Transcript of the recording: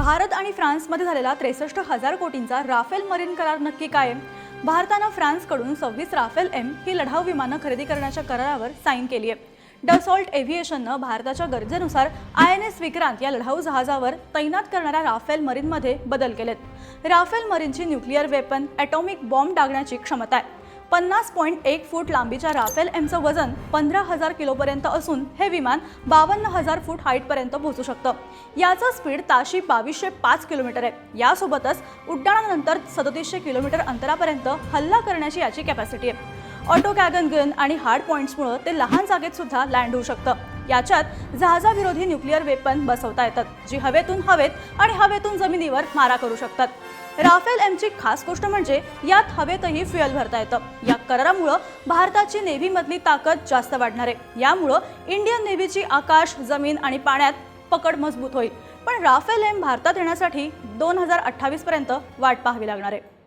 भारत आणि फ्रान्समध्ये झालेला त्रेसष्ट हजार कोटींचा राफेल मरीन करार नक्की काय भारतानं फ्रान्सकडून सव्वीस राफेल एम ही लढाऊ विमानं खरेदी करण्याच्या करारावर साईन केली आहे. डसॉल्ट एव्हिएशननं भारताच्या गरजेनुसार आय एन एस विक्रांत या लढाऊ जहाजावर तैनात करणाऱ्या राफेल मरीनमध्ये बदल केलेत. राफेल मरीनची न्यूक्लिअर वेपन ॲटॉमिक बॉम्ब डागण्याची क्षमता आहे. पन्नास पॉईंट एक फूट लांबीच्या राफेल एमचं वजन पंधरा हजार किलोपर्यंत असून हे विमान बावन्न हजार फूट हाईटपर्यंत पोहोचू शकतं. याचं स्पीड ताशी बावीसशे पाच किलोमीटर आहे. यासोबतच उड्डाणानंतर सदतीसशे किलोमीटर अंतरापर्यंत हल्ला करण्याची याची कॅपॅसिटी आहे. ऑटो कॅगन गन आणि हार्ड पॉईंट्समुळं ते लहान जागेत सुद्धा लँड होऊ शकतं. याच्यात जहाजाविरोधी न्यूक्लिअर वेपन बसवता येतात जी हवेतून हवेत आणि हवेतून जमिनीवर मारा करू शकतात. राफेल एमची खास गोष्ट म्हणजे यात हवेतही फ्युएल भरता येतं. या करारामुळं भारताची नेव्हीमधली ताकद जास्त वाढणार. आहे यामुळं इंडियन नेव्हीची आकाश जमीन आणि पाण्यात पकड मजबूत होईल. पण राफेल एम भारतात येण्यासाठी दोन हजार अठ्ठावीसपर्यंत वाट पाहावी लागणार आहे.